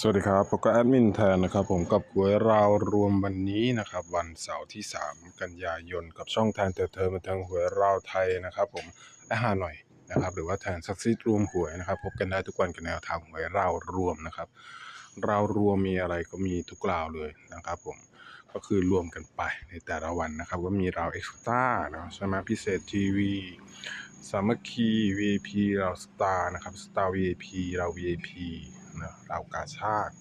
สวัสดีครับผมก็แอดมินแทนนะครับผมกับหวยราวรวมวันนี้นะครับ วันเสาร์ที่ 3 กันยายนกับช่องแทนเตอเธอมาทางหวยราวไทยนะครับผมและหาหน่อยนะครับ หรือว่าแทนซักซีดรวมหวยนะครับ พบกันได้ทุกวันกับแนวทางหวยราวรวมนะครับราวรวมมีอะไรก็มีทุกราวเลยนะครับผมก็คือรวมกันไปในแต่ละวันนะครับว่ามีราวเอ็กซ์ต้านะใช่ไหมพิเศษทีวีสามัคคี VIP เราสตาร์นะครับสตาร์ VIP เรา VIP นะรากาชาติ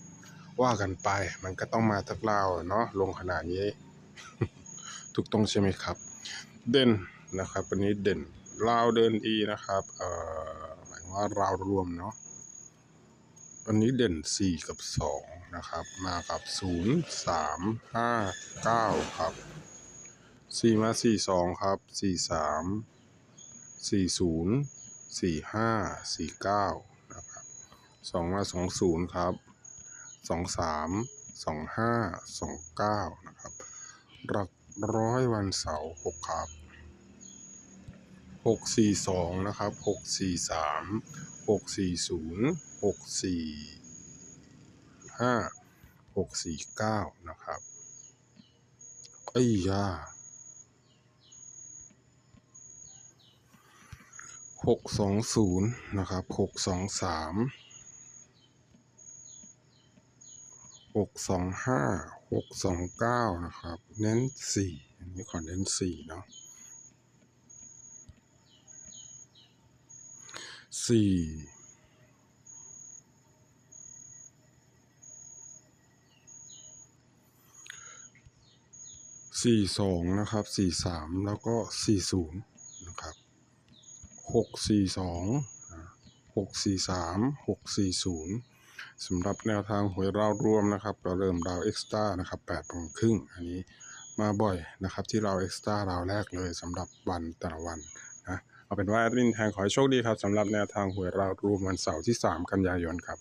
ว่ากันไปมันก็ต้องมาทักเราเนาะลงขนาดนี้ ถูกต้องใช่ไหมครับ เด่นนะครับ วันนี้เด่นเราเดินอีนะครับเอ่อหมายว่าเรารวมเนาะวันนี้เด่น 4 กับ 2 นะครับ มากับ 0 3 5 9 ครับ 4 มา 4 2 ครับ 4 3 4 0 4 5 4 9 สองมาสองศูนย์ครับสองสามสองห้าสองเก้านะครับ หลักร้อยวันเสาร์หกครับหกสี่สองนะครับหกสี่สามหกสี่ศูนย์หกสี่ห้าหกสี่เก้านะครับไอ้ยาหกสองศูนย์นะครับหกสองสาม หกสองห้าหกสองเก้านะครับ เน้นสี่อันนี้ขอเน้นสี่เนาะสี่สี่สองนะครับสี่สามแล้วก็สี่ศูนย์นะครับหกสี่สองหกสี่สามหกสี่ศูนย์ สำหรับแนวทางหวยราวรวมนะครับเราเริ่มราวเอ็กซ์ต้านะครับแปดโมงครึ่งอันนี้มาบ่อยนะครับที่ราวเอ็กซ์ต้าราวแรกเลยสำหรับวันแต่ละวันนะเอาเป็นว่าแอดมินแทงขอให้โชคดีครับสำหรับแนวทางหวยราวรวมวันเสาร์ที่ 3 กันยายนครับ